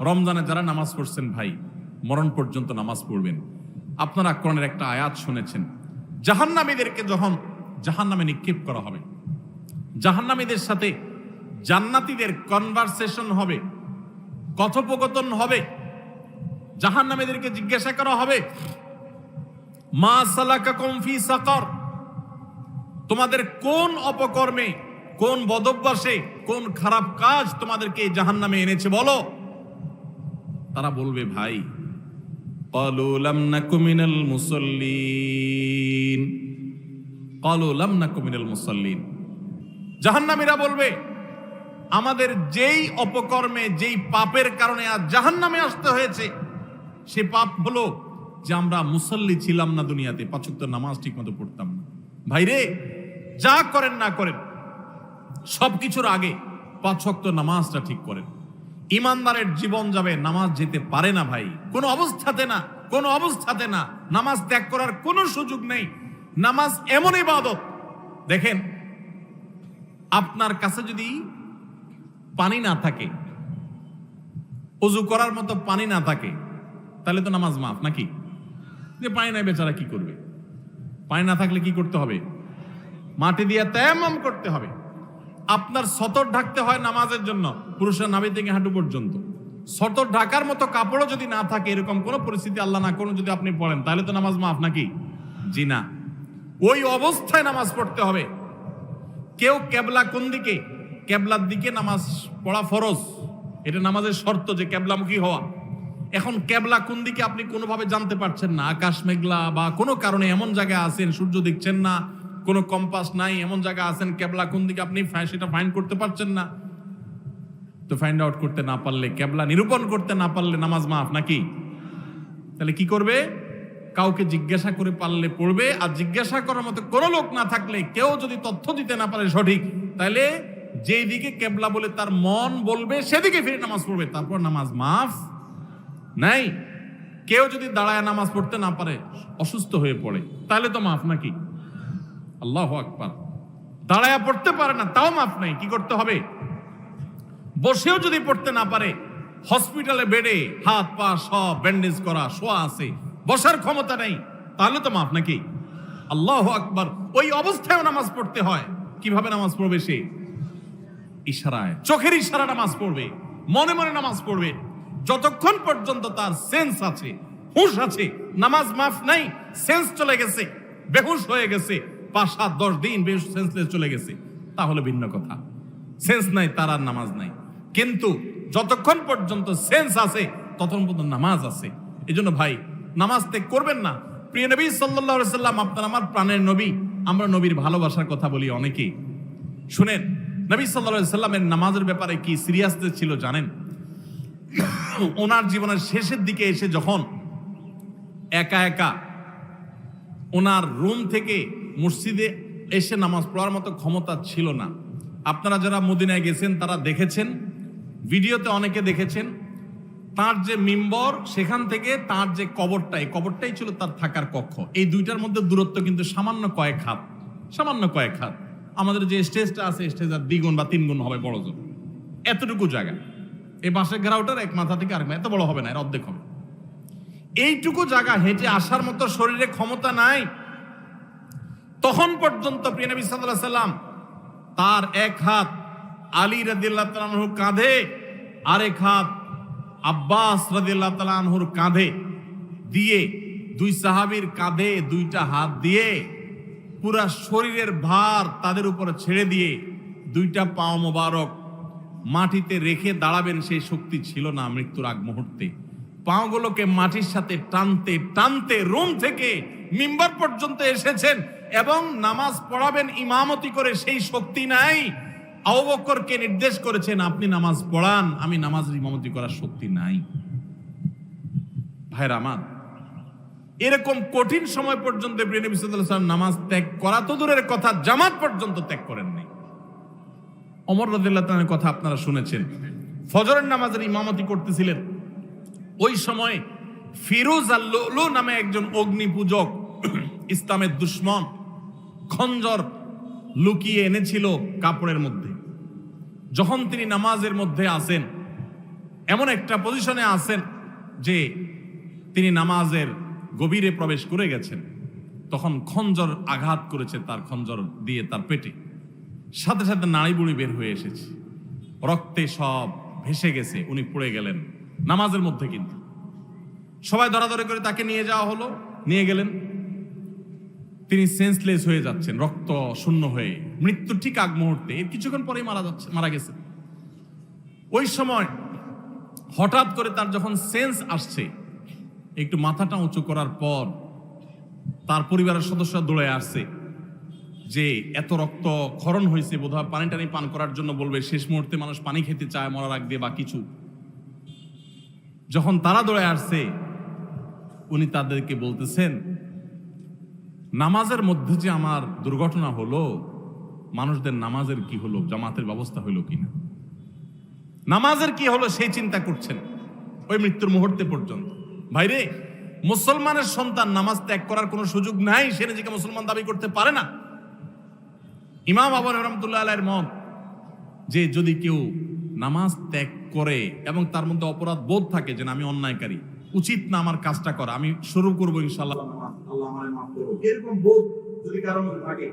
রমজানে যারা নামাজ পড়ছেন ভাই, মরণ পর্যন্ত নামাজ পড়বেন। আপনারা কোরআনের একটা আয়াত শুনেছেন। জাহান্নামীদেরকে যখন জাহান্নামে নিক্ষেপ করা হবে, জাহান্নামীদের সাথে জান্নাতীদের কনভারসেশন হবে, কথোপকথন হবে, জাহান্নামীদেরকে জিজ্ঞাসা করা হবে, মা সালাকা কমফি সাকর, তোমাদের কোন অপকর্মে, কোন বদভ্যাসে, কোন খারাপ কাজ তোমাদেরকে জাহান নামে এনেছে বলো? তারা বলবে ভাই قالوا لم نك من المصلين قالوا لم نك من المصلين জাহান্নামীরা বলবে আমাদের যেই অপকর্মে যেই পাপের কারণে আজ জাহান্নামে আসতে হয়েছে সে পাপ হলো যে আমরা মুসল্লি ছিলাম না দুনিয়াতে পাঁচক নামাজ ঠিক মতো পড়তাম না ভাইরে যা করেন না করেন সবকিছুর আগে পাঁচ ওয়াক্ত নামাজটা ঠিক করেন ইমানদারের জীবন যাবে, নামাজ যেতে পারে না ভাই। কোনো অবস্থাতে না, কোনো অবস্থাতে না। নামাজ ত্যাগ করার কোনো সুযোগ নেই। নামাজ এমন ইবাদত। দেখেন, আপনার কাছে যদি পানি না থাকে, অজু করার মতো পানি না থাকে, তাহলে তো নামাজ মাফ নাকি? যে পানি নাই বেচারা কি করবে? পানি না থাকলে কি করতে হবে? মাটি দিয়ে তেমন করতে হবে। আপনার সতর ঢাকতে হয় নামাজের জন্য, পুরুষের নাভি থেকে হাঁটু পর্যন্ত। সতর ঢাকার মতো কাপড়ও যদি না থাকে, এরকম কোনো পরিস্থিতি আল্লাহ না কোনো যদি আপনি পড়েন, তাহলে তো নামাজ মাফ নাকি? জি না। ওই অবস্থায় নামাজ পড়তে হবে। কেউ কেবলা কোন দিকে? কেবলার দিকে নামাজ পড়া ফরজ। এটা নামাজের শর্ত যে কেবলামুখী হওয়া। এখন কেবলা কোন দিকে আপনি কোনোভাবে জানতে পারছেন না? আকাশ মেঘলা বা কোনো কারণে এমন জায়গায় আছেন, সূর্য দেখছেন না কোনো কম্পাস নাই, এমন জায়গা আছেন, কেবলা কোন দিকে আপনি সেটা ফাইন্ড করতে পারছেন না। তো ফাইন্ড আউট করতে না পারলে, কেবলা নিরূপণ করতে না পারলে নামাজ মাফ নাকি? তাহলে কি করবে? কাউকে জিজ্ঞাসা করে পারলে পড়বে, আর জিজ্ঞাসা করার মতো কোনো লোক না থাকলে, কেউ যদি তথ্য দিতে না পারে সঠিক, তাহলে যেই দিকে কেবলা বলে তার মন বলবে, সেদিকে ফিরে নামাজ পড়বে, তারপর নামাজ মাফ নাই। কেউ যদি দাঁড়ায় নামাজ পড়তে না পারে, অসুস্থ হয়ে পড়ে, তাহলে তো মাফ নাকি? আল্লাহ আকবার। দাঁড়ায় পড়তে পারে না, তাও মাফ নাই, কি করতে হবে? বসেও যদি পড়তে না পারে, হসপিটালে বেডে হাত, পা সব ব্যান্ডেজ করা, শোয়া আছে, বসার ক্ষমতা নেই, তাহলে তো মাফ নাকি? আল্লাহ আকবার, ওই অবস্থায় নামাজ পড়তে হয়। কীভাবে নামাজ পড়বে সে? ইশারায়, চোখের ইশারা নামাজ পড়বে, মনে মনে নামাজ পড়বে। যতক্ষণ পর্যন্ত তার সেন্স আছে, হুঁশ আছে, নামাজ মাফ নাই সেন্স চলে গেছে, বেহুশ হয়ে গেছে পাঁচ সাত দশ দিন বেহুশ সেন্সলেস চলে গেছে। তাহলে ভিন্ন কথা। সেন্স নাই তার আর নামাজ নাই। কিন্তু যতক্ষণ পর্যন্ত সেন্স আছে, ততক্ষণ পর্যন্ত নামাজ আছে। এই জন্য ভাই, নামাজ ত্যাগ করবেন না। প্রিয় নবী আলাইহি সাল্লাম, আপনার আমার প্রাণের নবী, আমরা নবীর ভালোবাসার কথা বলি অনেকেই। শুনেন, নবী আলাইহি সাল্লামের নামাজের ব্যাপারে কি সিরিয়াসনেস ছিল জানেন? ওনার জীবনের শেষের দিকে এসে যখন একা একা ওনার রুম থেকে মসজিদে এসে নামাজ পড়ার মতো ক্ষমতা ছিল না। আপনারা যারা মদিনায় গেছেন, তারা দেখেছেন, ভিডিওতে অনেকে দেখেছেন, তার যে মিম্বর, সেখান থেকে তার যে কবরটা, এই কবরটাই ছিল তার থাকার কক্ষ। এই দুইটার মধ্যে দূরত্ব কিন্তু সামান্য কয়েক হাত, সামান্য কয়েক হাত। আমাদের যে স্টেজটা আছে, স্টেজ আর দ্বিগুণ বা তিনগুণ হবে বড় জোর। এতটুকু জায়গা। এই বাঁশের ঘেরাওটার এক মাথা থেকে আরেক এত বড় হবে না, এর অর্ধেক হবে। এইটুকু জায়গা হেঁটে আসার মতো শরীরে ক্ষমতা নাই। তখন পর্যন্ত প্রিয় নবী সাল্লাল্লাহু সাল্লাম তার এক হাত আলী রাদিয়াল্লাহু তাআলার কাঁধে, আরেক হাত আব্বাস রাদিয়াল্লাহু তাআলার কাঁধে দিয়ে দুই সাহাবীর কাঁধে দুইটা হাত দিয়ে পুরা শরীরের ভার তাদের উপর ছেড়ে দিয়ে দুইটা পাও মোবারক মাটিতে রেখে দাঁড়াবেন সেই শক্তি ছিল না মৃত্যুর আগ মুহূর্তে। পাওগুলোকে মাটির সাথে টানতে টানতে রুম থেকে মিম্বার পর্যন্ত এসেছেন। এবং নামাজ পড়াবেন, ইমামতি করে সেই শক্তি নাই। আবকরকে নির্দেশ করেছেন, আপনি নামাজ পড়ান, আমি নামাজ ইমামতি করার শক্তি নাই। ভাইরা আমার, এরকম কঠিন সময় পর্যন্ত নামাজ ত্যাগ করা তো দূরের কথা, জামাত পর্যন্ত ত্যাগ করেননি অমর রাদিয়াল্লাহু তাআলার কথা আপনারা শুনেছেন। ফজরের নামাজের ইমামতি করতেছিলেন। ওই সময় ফিরোজ আল্লু নামে একজন অগ্নি পূজক ইসলামের দুশ্মন খঞ্জর লুকিয়ে এনেছিল কাপড়ের মধ্যে। যখন তিনি নামাজের মধ্যে আসেন, এমন একটা পজিশনে আছেন যে তিনি নামাজের গভীরে প্রবেশ করে গেছেন। তখন খঞ্জর আঘাত করেছে তার খঞ্জর দিয়ে তার পেটে। সাথে সাথে নাড়ি বুড়ি বের হয়ে এসেছে। রক্তে সব ভেসে গেছে, উনি পড়ে গেলেন। নামাজের মধ্যে কিন্তু। সবাই ধরাধরি করে তাকে নিয়ে যাওয়া হলো, নিয়ে গেলেন। তিনি সেন্সলেস হয়ে যাচ্ছেন, রক্ত শূন্য হয়ে। মৃত্যুর ঠিক আগ মুহূর্তে, এর কিছুক্ষণ পরেই মারা যাচ্ছে, মারা গেছে। ওই সময় হঠাৎ করে তার যখন সেন্স আসছে, একটু মাথাটা উঁচু করার পর তার পরিবারের সদস্যরা দৌড়ে আসছে যে এত রক্ত ক্ষরণ হয়েছে, বোধহয় পানি টানি পান করার জন্য বলবে, শেষ মুহূর্তে মানুষ পানি খেতে চায়, মরার আগ দিয়ে বা কিছু। যখন তারা দৌড়ে আসছে, উনি তাদেরকে বলতেছেন নামাজের মধ্যে যে আমার দুর্ঘটনা হলো, মানুষদের নামাজের কি হলো, জামাতের ব্যবস্থা হলো কিনা? নামাজের কি হলো সেই চিন্তা করছেন ওই মৃত্যুর মুহূর্তে পর্যন্ত। ভাইরে, মুসলমানের সন্তান নামাজ ত্যাগ করার কোনো সুযোগ নাই, সে নিজেকে মুসলমান দাবি করতে পারে না। ইমাম আবর রহমতুল্লাহ মত, যে যদি কেউ নামাজ ত্যাগ করে এবং তার মধ্যে অপরাধ বোধ থাকে যে আমি অন্যায়কারী, উচিত না আমার কাজটা করা, আমি শুরু করব ইনশাল্লাহ আল্লাহ আমারে মাফ করো। এরকম বোধ যদি কারও মধ্যে থাকে,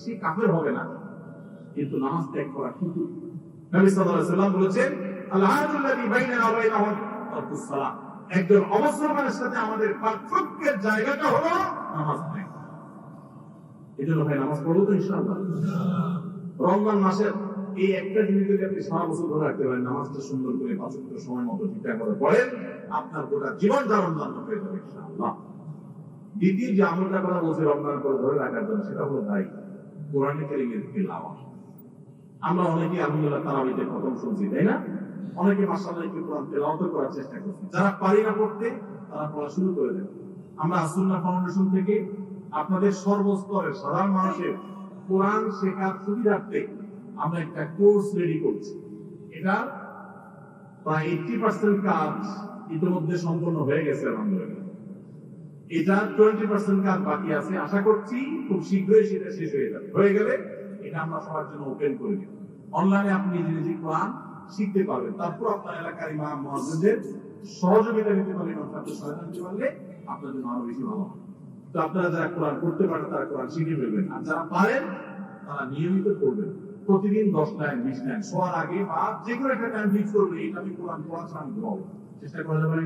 সে কাফের হবে না কিন্তু নামাজ ত্যাগ করা কিন্তু নবী বলেছেন। এই রমজান একটা আপনি সারা বছর ধরে রাখতে নামাজটা সুন্দর করে পাঁচ সময় মতো ঠিকঠাক করে পড়েন, আপনার গোটা জীবন ধারণ জান্ন হয়ে যাবে ইনশাআল্লাহ দ্বিতীয় যে আমলটা কথা বলছে রমজান করে ধরে রাখার জন্য, সেটা হলো ভাই, কোরআনে কারিমের তেলাওয়াত। আমরা অনেকে আলহামদুলিল্লাহ তারাবিতে খতম শুনছি, তাই না? অনেকে মাসাল্লাহ একটু কোরআন তেলাওয়াত করার চেষ্টা করছি। যারা পারি না পড়তে, তারা পড়া শুরু করে দেন। আমরা আসুল্লাহ ফাউন্ডেশন থেকে আপনাদের সর্বস্তরের সাধারণ মানুষের কোরআন শেখার সুবিধার্থে আমরা একটা কোর্স রেডি করছি। এটা প্রায় এইটটি পার্সেন্ট কাজ ইতিমধ্যে সম্পন্ন হয়ে গেছে, আলহামদুলিল্লাহ। এটা টোয়েন্টি পার্সেন্ট কাজ বাকি আছে। আশা করছি খুব শীঘ্রই সেটা শেষ হয়ে যাবে। হয়ে গেলে এটা আমরা সবার জন্য ওপেন করে অনলাইনে আপনি নিজে নিজে কোরআন শিখতে পারবেন। তারপর আপনার এলাকার ইমাম সহযোগিতা নিতে পারলে সহায়তা নিতে পারলে আপনার জন্য আরও বেশি ভালো হবে। তো আপনারা যারা কোরআন পড়তে পারেন, তারা কোরআন শিখে ফেলবেন। আর যারা পারেন, তারা নিয়মিত পড়বেন। প্রতিদিন দশ লাইন বিশ লাইন শোয়ার আগে বা যে কোনো একটা টাইম ফিক্স করবে এটা আমি কোরআন পড়া ছাড়া চেষ্টা করা যাবে